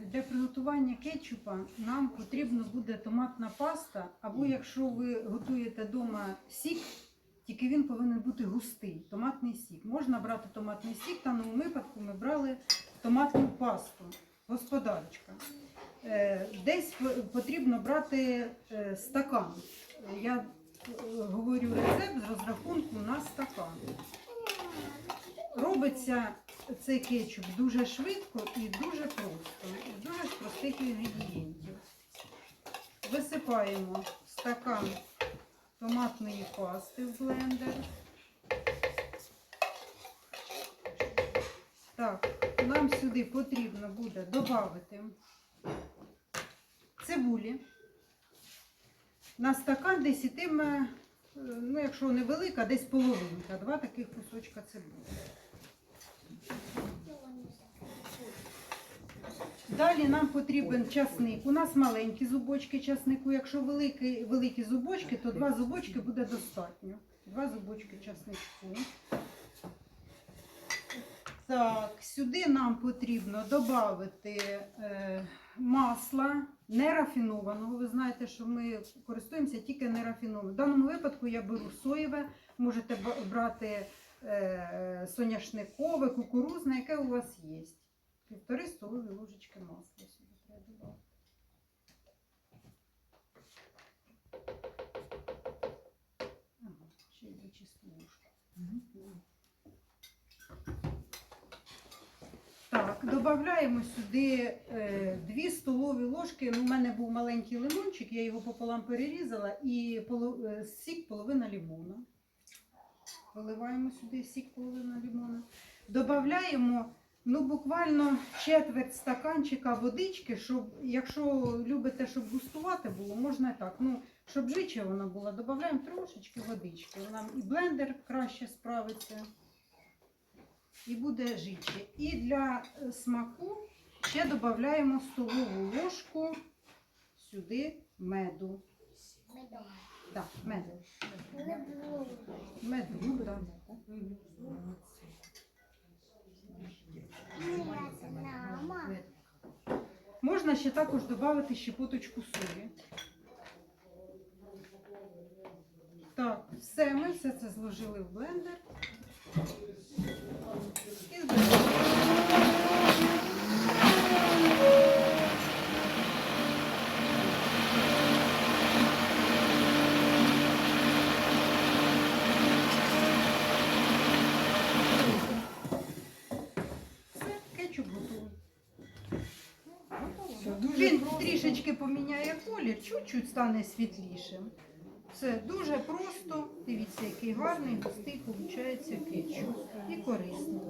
Для приготування кетчупа нам потрібна буде томатна паста, або якщо ви готуєте вдома сік, тільки він повинен бути густий, томатний сік. Можна брати томатний сік, в даному випадку ми брали томатну пасту, господарочка. Е, Десь потрібно брати е, стакан. Я е, говорю рецепт з розрахунку на стакан. Робиться цей кетчуп дуже швидко і дуже просто, з дуже з простих інгредієнтів. Висипаємо стакан томатної пасти в блендер. Так, нам сюди потрібно буде додати цибулі. На стакан десь ітиме, е, ну якщо невелика, десь половинка, два таких кусочка цибулі. Далі нам потрібен часник. У нас маленькі зубочки часнику. Якщо великі, великі зубочки, то два зубочки буде достатньо. Два зубочки часнику. Так, сюди нам потрібно додати е, масла нерафінованого. Ви знаєте, що ми користуємося тільки нерафінованим. В даному випадку я беру соєве, можете брати соняшникове, кукурузне, яке у вас є. Півтори столові ложечки масла сюди треба додати. Ще й дві чисті ложки. Так, додаємо сюди е, 2 столові ложки. Ну, у мене був маленький лимончик, я його пополам перерізала і е, сік половина лимона. Виливаємо сюди сік половина лимона. Додаємо ну, буквально четверть стаканчика водички, щоб, якщо любите, щоб густувати було, можна так. Ну, щоб жиче вона була, додаємо трошечки водички. Вона і блендер краще справиться і буде жиче. І для е, смаку ще додаємо столову ложку сюди меду. Так, меду. Меду, так. Мед. Можна ще також додати щепоточку солі. Так, все, ми все це зложили в блендер. І збираємо. Все, кетчуп готовий. Він трішечки поміняє колір, чуть-чуть стане світлішим. Це дуже просто. Дивіться, який гарний, густий виходить кетчуп. І корисний.